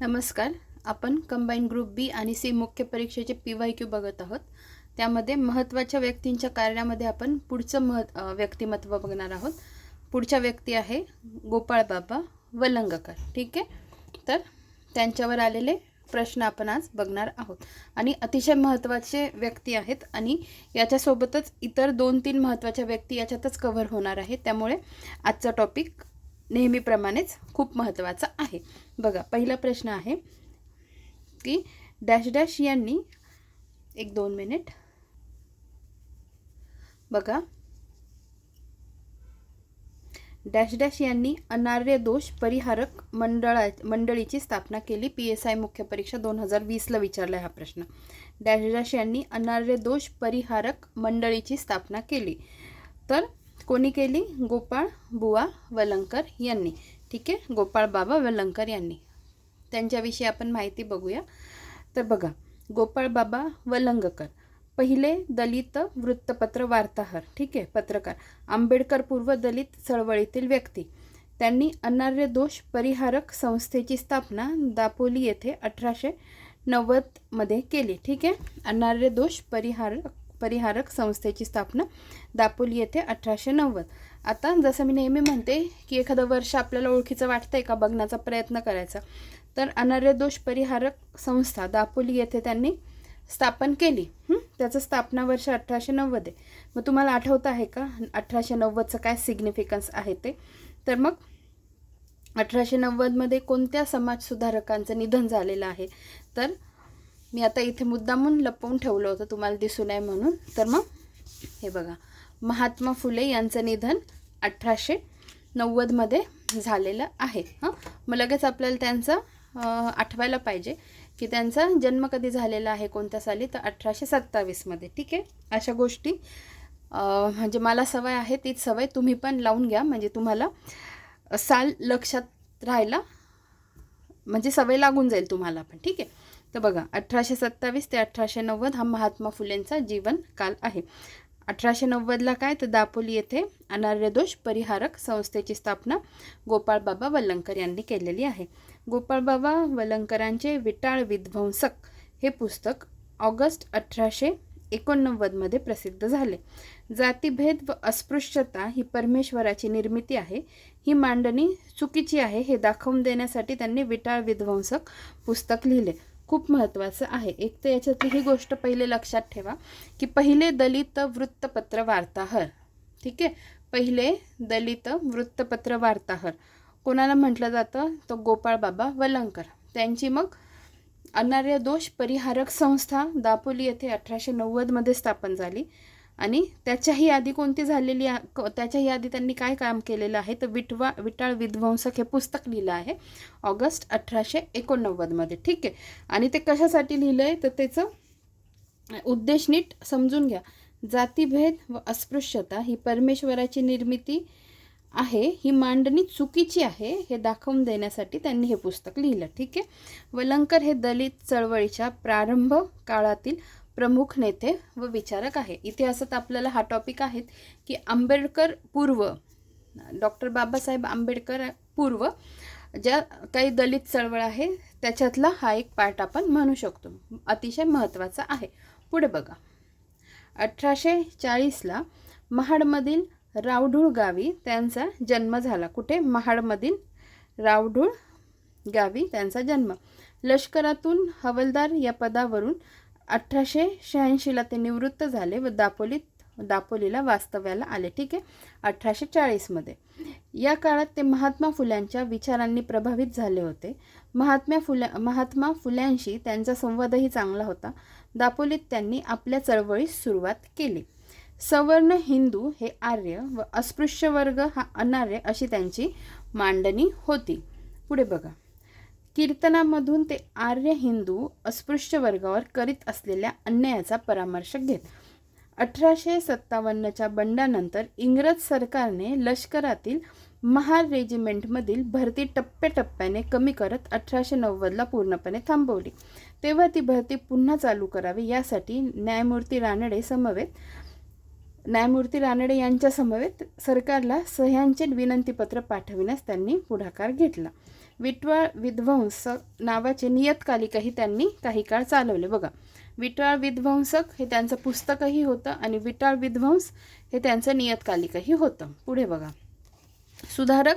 नमस्कार. आपण combine group बी आणि सी मुख्य परीक्षेचे पी वाय क्यू बघत आहोत. त्यामध्ये महत्त्वाच्या व्यक्तींच्या कार्यामध्ये आपण पुढचं महत् व्यक्तिमत्व बघणार आहोत. पुढच्या व्यक्ती आहे गोपाळ बाबा वलंगकर. ठीक आहे? तर त्यांच्यावर आलेले प्रश्न आपण आज बघणार आहोत. आणि अतिशय महत्त्वाचे व्यक्ती आहेत आणि याच्यासोबतच इतर दोन तीन महत्त्वाच्या व्यक्ती याच्यातच कव्हर होणार आहेत. त्यामुळे आजचा टॉपिक नेहमीप्रमाणेच खूप महत्त्वाचा आहे. बघा पहिला प्रश्न आहे की डॅश डॅश यांनी एक दोन मिनिट. बघा. डॅश डॅश यांनी अनार्य दोष परिहारक मंडळा मंडळीची स्थापना केली. पी एस आय मुख्य परीक्षा दोन हजार वीसला विचारला हा प्रश्न. डॅश डॅश यांनी अनार्य दोष परिहारक मंडळीची स्थापना केली. तर कोणी केली? गोपाळ बुवा वलंकर यांनी. ठीक आहे? गोपाळ बाबा वलंकर यांनी. त्यांच्याविषयी आपण माहिती बघूया. तर बघा गोपाळ बाबा वलंगकर. पहिले दलित वृत्तपत्र वार्ताहर. ठीक आहे? पत्रकार. आंबेडकर पूर्व दलित चळवळीतील व्यक्ती. त्यांनी अनार्य दोष परिहारक संस्थेची स्थापना दापोली येथे अठराशे नव्वदमध्ये केली. ठीक आहे? अनार्य दोष परिहारक परिहारक संस्थेची स्थापना दापोली येथे अठराशे नव्वद. आता जसं मी नेहमी म्हणते की एखादं वर्ष आपल्याला ओळखीचं वाटतंय का बघण्याचा प्रयत्न करायचा तर अनार्य दोष परिहारक संस्था दापोली येथे त्यांनी स्थापन केली. त्याचं स्थापना वर्ष अठराशे नव्वद आहे. मग तुम्हाला आठवतं आहे का? अठराशे नव्वदचं काय सिग्निफिकन्स आहे ते? तर मग अठराशे नव्वदमध्ये कोणत्या समाजसुधारकांचं निधन झालेलं आहे? तर मी आता इथे मुद्दामून लपवून ठेवलं होतं तुम्हाला दिसू नये म्हणून. तर मग हे बघा महात्मा फुले यांचं निधन अठराशे नव्वदमध्ये झालेलं आहे. हां? मग लगेच आपल्याला त्यांचं आठवायला पाहिजे की त्यांचा जन्म कधी झालेला आहे कोणत्या साली? तर अठराशे सत्तावीसमध्ये ठीक आहे? अशा गोष्टी म्हणजे मला सवय आहे तीच सवय तुम्ही पण लावून घ्या. म्हणजे तुम्हाला साल लक्षात राहायला म्हणजे सवय लागून जाईल तुम्हाला पण. ठीक आहे? तर बघा अठराशे सत्तावीस ते अठराशे नव्वद हा महात्मा फुलेंचा जीवन काल आहे. अठराशे नव्वदला काय? तर दापोली येथे अनार्यदोष परिहारक संस्थेची स्थापना गोपाळबाबा वलंकर यांनी केलेली आहे. गोपाळबाबा वलंकरांचे विटाळ विध्वंसक हे पुस्तक ऑगस्ट अठराशे एकोणनव्वदमध्ये प्रसिद्ध झाले. जातीभेद व अस्पृश्यता ही परमेश्वराची निर्मिती आहे. ही मांडणी चुकीची आहे हे दाखवून देण्यासाठी त्यांनी विटाळ विध्वंसक पुस्तक लिहिले. खूप महत्त्वाचं आहे. एक तर याच्यातली ही गोष्ट पहिले लक्षात ठेवा की पहिले दलित वृत्तपत्र वार्ताहर. ठीक आहे? पहिले दलित वृत्तपत्र वार्ताहर. कोणाला म्हटलं जातं? तो गोपाळ बाबा वलंकर. त्यांची मग अनार्य दोष परिहारक संस्था दापोली येथे अठराशे नव्वदमध्ये स्थापन झाली. आणि त्याच्याही आधी कोणती झालेली क- त्याच्याही आधी त्यांनी काय काम केलेलं आहे तर विटवा विटाळ विध्वंसक हे पुस्तक लिहिलं आहे ऑगस्ट अठराशे एकोणनव्वदमध्ये. ठीक आहे? आणि ते कशासाठी लिहिलं आहे तर त्याचं उद्देश नीट समजून घ्या. जातीभेद व अस्पृश्यता ही परमेश्वराची निर्मिती आहे. ही मांडणी चुकीची आहे हे दाखवून देण्यासाठी त्यांनी हे पुस्तक लिहिलं. ठीक आहे? वलंकर हे दलित चळवळीच्या प्रारंभ काळातील प्रमुख नेते व विचारक आहे. इतिहासात आपल्याला हा टॉपिक आहेत की आंबेडकर पूर्व डॉक्टर बाबासाहेब आंबेडकर पूर्व ज्या काही दलित चळवळ आहे त्याच्यातला हा एक पार्ट आपण म्हणू शकतो. अतिशय महत्त्वाचा आहे. पुढे बघा. अठराशे चाळीसला महाडमधील रावढूळ गावी त्यांचा जन्म झाला. कुठे? महाडमधील रावढूळ गावी त्यांचा जन्म. लष्करातून हवलदार या पदावरून अठराशे शहाऐंशीला ते निवृत्त झाले व दापोलीत दापोलीला वास्तव्याला आले. ठीक आहे? अठराशे चाळीसमध्ये या काळात ते महात्मा फुल्यांच्या विचारांनी प्रभावित झाले होते. महात्मा फुल्या महात्मा फुल्यांशी त्यांचा संवादही चांगला होता. दापोलीत त्यांनी आपल्या चळवळीस सुरुवात केली. सवर्ण हिंदू हे आर्य व अस्पृश्य वर्ग हा अनार्य अशी त्यांची मांडणी होती. पुढे बघा. कीर्तनामधून ते आर्य हिंदू अस्पृश्य वर्गावर करीत असलेल्या अन्यायाचा परामर्श घेत. अठराशे सत्तावन्नच्या बंडानंतर इंग्रज सरकारने लष्करातील महार रेजिमेंटमधील भरती टप्प्याटप्प्याने कमी करत अठराशे नव्वदला पूर्णपणे थांबवली. तेव्हा ती भरती पुन्हा चालू करावी यासाठी न्यायमूर्ती रानडे समवेत न्यायमूर्ती रानडे यांच्या समवेत सरकारला सह्यांचे विनंतीपत्र पाठविण्यास त्यांनी पुढाकार घेतला. विटवाळ विध्वंसक नावाचे नियतकालिकही त्यांनी काही काळ चालवले. बघा विटाळ विध्वंसक हे त्यांचं पुस्तकही होतं आणि विटाळ विध्वंस हे त्यांचं नियतकालिकही होतं. पुढे बघा. सुधारक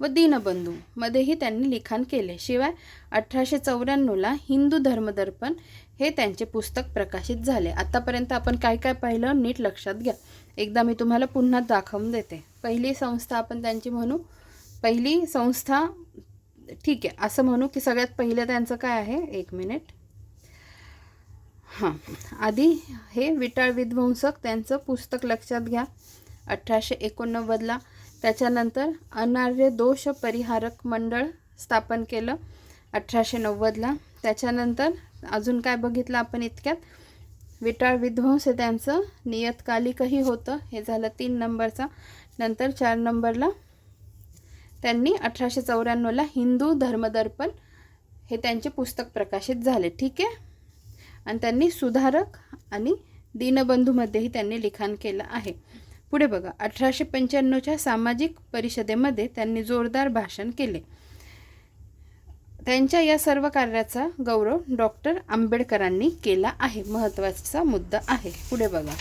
व दीनबंधू मध्येही त्यांनी लिखाण केले. शिवाय अठराशे चौऱ्याण्णवला हिंदू धर्मदर्पण हे त्यांचे पुस्तक प्रकाशित झाले. आतापर्यंत आपण काय काय पाहिलं नीट लक्षात घ्या. एकदा मी तुम्हाला पुन्हा दाखवून देते. पहिली संस्था आपण त्यांची म्हणू. पहिली संस्था ठीक आहे असं म्हणू की सगळ्यात पहिलं त्यांचं काय आहे? एक मिनिट. हां आधी हे विटाळ विध्वंसक त्यांचं पुस्तक लक्षात घ्या. अठराशे एकोणनव्वदला त्याच्यानंतर अनार्य दोष परिहारक मंडळ स्थापन केलं. अठराशे नव्वदला त्याच्यानंतर अजून काय बघितलं आपण इतक्यात? विटाळ विध्वंस हे त्यांचं नियतकालिकही होतं. हे झालं तीन नंबरचा. नंतर चार नंबरला त्यांनी अठराशे चौऱ्याण्णवला हिंदू धर्मदर्पण हे त्यांचे पुस्तक प्रकाशित झाले ठीक आहे? आणि त्यांनी सुधारक आणि दीनबंधूमध्येही त्यांनी लिखाण केलं आहे. पुढे बघा अठराशे पंच्याण्णवच्या सामाजिक परिषदेमध्ये त्यांनी जोरदार भाषण केले. त्यांच्या या सर्व कार्याचा गौरव डॉक्टर आंबेडकरांनी केला आहे महत्त्वाचा मुद्दा आहे. पुढे बघा.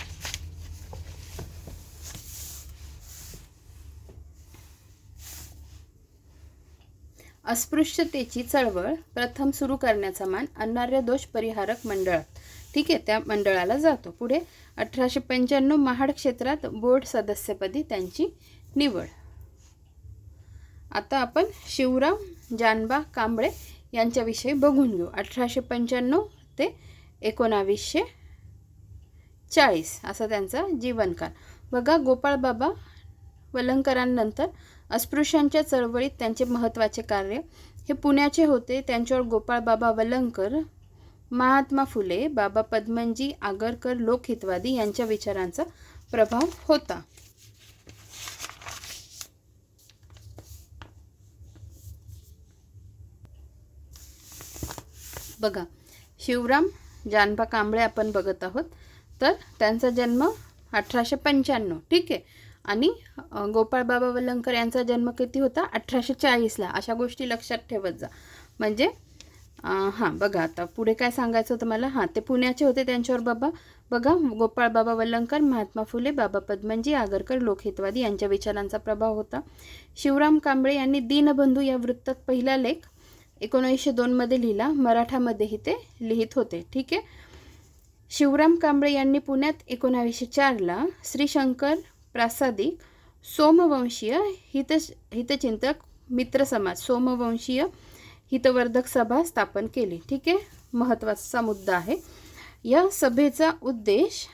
अस्पृश्यतेची चळवळ प्रथम सुरू करण्याचा मान अनार्य दोष परिहारक मंडळात ठीक आहे त्या मंडळाला जातो. पुढे अठराशे पंच्याण्णव महाड क्षेत्रात बोर्ड सदस्यपदी त्यांची निवड. आता आपण शिवराम जानबा कांबळे यांच्याविषयी बघून घेऊ. अठराशे पंच्याण्णव ते एकोणावीसशे चाळीस असा त्यांचा जीवनकाल. बघा गोपाळबाबा वलंकरांनंतर अस्पृश्यांच्या चळवळीत त्यांचे महत्त्वाचे कार्य. हे पुण्याचे होते. त्यांच्यावर गोपाळबाबा वलंकर महात्मा फुले बाबा पद्मनजी आगरकर लोकहितवादी यांच्या विचारांचा प्रभाव होता. बघा शिवराम जानबा कांबळे आपण बघत आहोत. तर त्यांचा जन्म अठराशे पंच्याण्णव. ठीक आहे. आणि गोपाळबाबा वलंकर यांचा जन्म किती होता? अठराशे चाळीसला अशा गोष्टी लक्षात ठेवत जा. म्हणजे हां बघा आता पुढे काय सांगायचं होतं मला? हां ते पुण्याचे होते त्यांच्यावर बाबा. बघा गोपाळ बाबा वल्लंकर महात्मा फुले बाबा पद्मनजी आगरकर लोकहितवादी यांच्या विचारांचा प्रभाव होता. शिवराम कांबळे यांनी दीनबंधू या वृत्तात पहिला लेख एकोणीसशे दोनमध्ये लिहिला. मराठामध्येही ते लिहित होते. ठीक आहे? शिवराम कांबळे यांनी पुण्यात एकोणावीसशे चारला श्रीशंकर प्रासादिक सोमवंशीय हित हितचिंतक मित्र समाज सोमवंशीय हितवर्धक सभा स्थापन केली ठीक आहे? महत्त्वाचा मुद्दा आहे. या सभेचा उद्देश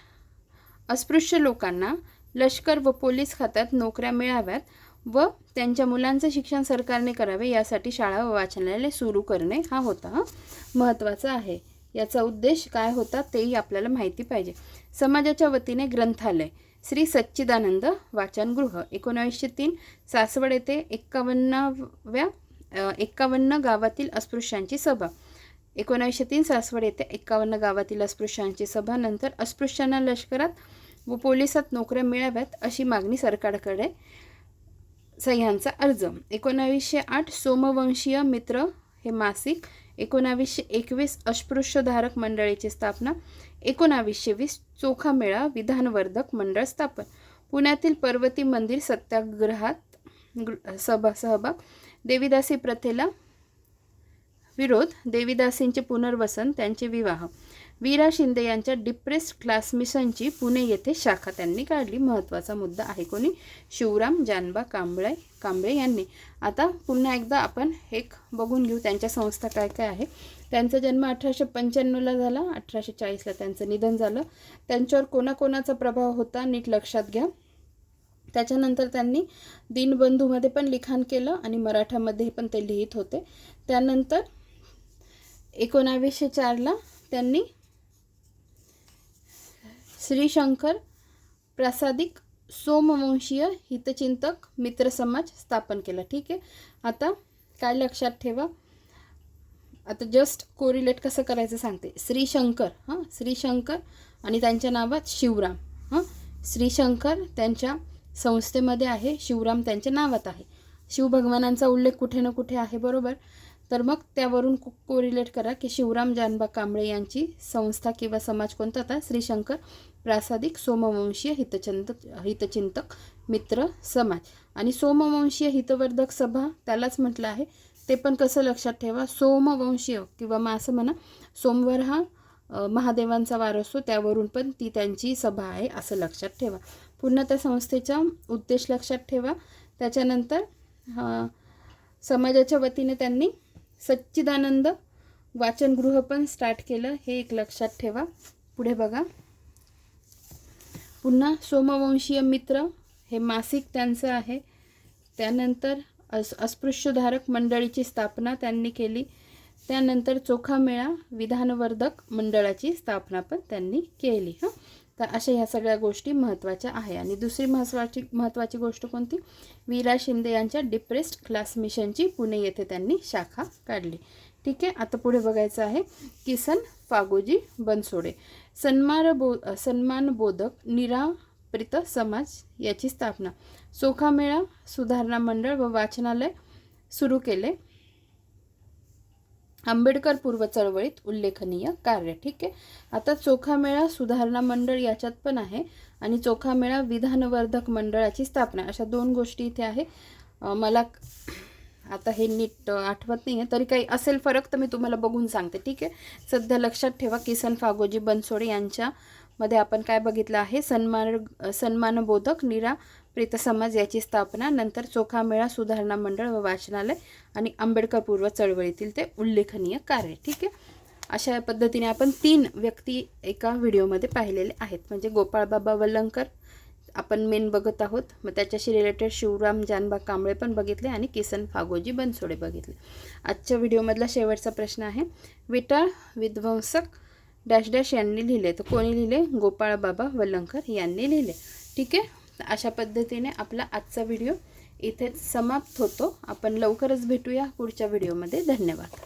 अस्पृश्य लोकांना लष्कर व पोलीस खात्यात नोकऱ्या मिळाव्यात व त्यांच्या मुलांचं शिक्षण सरकारने करावे यासाठी शाळा व वाचनालय सुरू करणे हा होता हा. महत्त्वाचा आहे. याचा उद्देश काय होता तेही आपल्याला माहिती पाहिजे. समाजाच्या वतीने ग्रंथालय श्री सच्चिदानंद वाचनगृह एकोणावीसशे तीन सासवड येथे एक्कावन्नाव्या एक्कावन्न गावातील अस्पृश्यांची सभा. एकोणावीसशे तीन सासवड येथे एक्कावन्न गावातील अस्पृश्यांची सभा. नंतर अस्पृश्यांना लष्करात व पोलिसात नोकऱ्या मिळाव्यात अशी मागणी सरकारकडे सह्यांचा अर्ज. एकोणावीसशे आठ सोमवंशीय मित्र हे मासिक. एकोणावीसशे एकवीस अस्पृश्यधारक मंडळीची स्थापना. एकोणावीसशे वीस चोखा मेळा विधानवर्धक मंडळ स्थापन. पुण्यातील पर्वती मंदिर सत्याग्रहात सभा सहभाग. देवीदासी प्रथेला विरोध. देवीदासींचे पुनर्वसन त्यांचे विवाह. वीरा शिंदे यांच्या डिप्रेस्ड क्लास मिशनची पुणे येथे शाखा त्यांनी काढली. महत्त्वाचा मुद्दा आहे कोणी? शिवराम जानबा कांबळे कांबळे यांनी. आता पुन्हा एकदा आपण एक बघून घेऊ त्यांच्या संस्था काय काय आहे. त्यांचा जन्म अठराशे पंच्याण्णवला झाला. अठराशे चाळीसला त्यांचं निधन झालं. त्यांच्यावर कोणाकोणाचा प्रभाव होता नीट लक्षात घ्या. त्याच्यानंतर त्यांनी दीनबंधूमध्ये पण लिखाण केलं आणि मराठामध्ये पण ते लिहित होते. त्यानंतर एकोणावीसशे चारला त्यांनी श्रीशंकर प्रासादिक सोमवंशीय हितचिंतक मित्र समाज स्थापन केला. ठीक आहे? आता काय लक्षात ठेवा? आता जस्ट कोरिलेट कसं करायचं सांगते. श्रीशंकर हां? श्रीशंकर आणि त्यांच्या नावात शिवराम हां? श्रीशंकर त्यांच्या संस्थेमध्ये आहे शिवराम त्यांच्या नावात आहे. शिवभगवानांचा उल्लेख कुठे ना कुठे आहे बरोबर? तर मग त्यावरून कोरिलेट करा की शिवराम जानबा कांबळे यांची संस्था किंवा समाज कोणता? होता श्रीशंकर प्रासादिक सोमवंशीय हितचंद हितचिंतक मित्र समाज. आणि सोमवंशीय हितवर्धक सभा त्यालाच म्हटलं आहे. ते पण कसं लक्षात ठेवा? सोमवंशीय किंवा मग असं म्हणा सोमवार हा महादेवांचा वार असतो त्यावरून पण ती त्यांची सभा आहे असं लक्षात ठेवा. पुन्हा त्या संस्थेचा उद्देश लक्षात ठेवा. त्याच्यानंतर समाजाच्या वतीने त्यांनी सच्चिदानंद वाचनगृह पण स्टार्ट केलं हे एक लक्षात ठेवा. पुढे बघा. पुन्हा सोमवंशीय मित्र हे मासिक त्यांचं आहे. त्यानंतर अस अस्पृश्यधारक मंडळीची स्थापना त्यांनी केली. त्यानंतर चोखा मेळा विधानवर्धक मंडळाची स्थापना पण त्यांनी केली हां. तर अशा ह्या सगळ्या गोष्टी महत्त्वाच्या आहे. आणि दुसरी महत्त्वाची महत्त्वाची गोष्ट कोणती? वीरा शिंदे यांच्या डिप्रेस्ड क्लास मिशनची पुणे येथे त्यांनी शाखा काढली. ठीक आहे आता पुढे बघायचं आहे किसन फागोजी बनसोडे. सन्मानबो सन्मानबोधक निराप्रित समाज याची स्थापना. चोखामेळा सुधारणा मंडळ व वाचनालय सुरू केले. आंबेडकर पूर्व चळवळीत उल्लेखनीय कार्य ठीक आहे? आता चोखामेळा सुधारणा मंडळ याच्यात पण आहे आणि चोखामेळा विधानवर्धक मंडळाची स्थापना. अशा दोन गोष्टी इथे आहे. मला आता हे नीट आठवत नाही आहे तरी काही असेल फरक तर मी तुम्हाला बघून सांगते ठीक आहे? सध्या लक्षात ठेवा किसन फागोजी बनसोडे यांच्यामध्ये आपण काय बघितलं आहे? सन्मान सन्मानबोधक निरा प्रीत समाज याची स्थापना नंतर चोखामेळा सुधारणा मंडळ व वाचनालय आणि आंबेडकर पूर्व चळवळीतील ते उल्लेखनीय कार्य ठीक आहे? अशा पद्धतीने आपण तीन व्यक्ती एका व्हिडिओमध्ये पाहिलेले आहेत. म्हणजे गोपाळबाबा वल्लंकर आपण मेन बघत आहोत. मग त्याच्याशी रिलेटेड शिवराम जानबा कांबळे पण बघितले आणि किसन फागोजी बनसोडे बघितले. आजच्या व्हिडिओमधला शेवटचा प्रश्न आहे. विटाळ विध्वंसक डॅश डॅश यांनी लिहिले. तर कोणी लिहिले? गोपाळ बाबा वलंकर यांनी लिहिले. ठीक आहे? अशा पद्धतीने आपला आजचा व्हिडिओ इथे समाप्त होतो. आपण लवकरच भेटूया पुढच्या व्हिडिओमध्ये धन्यवाद.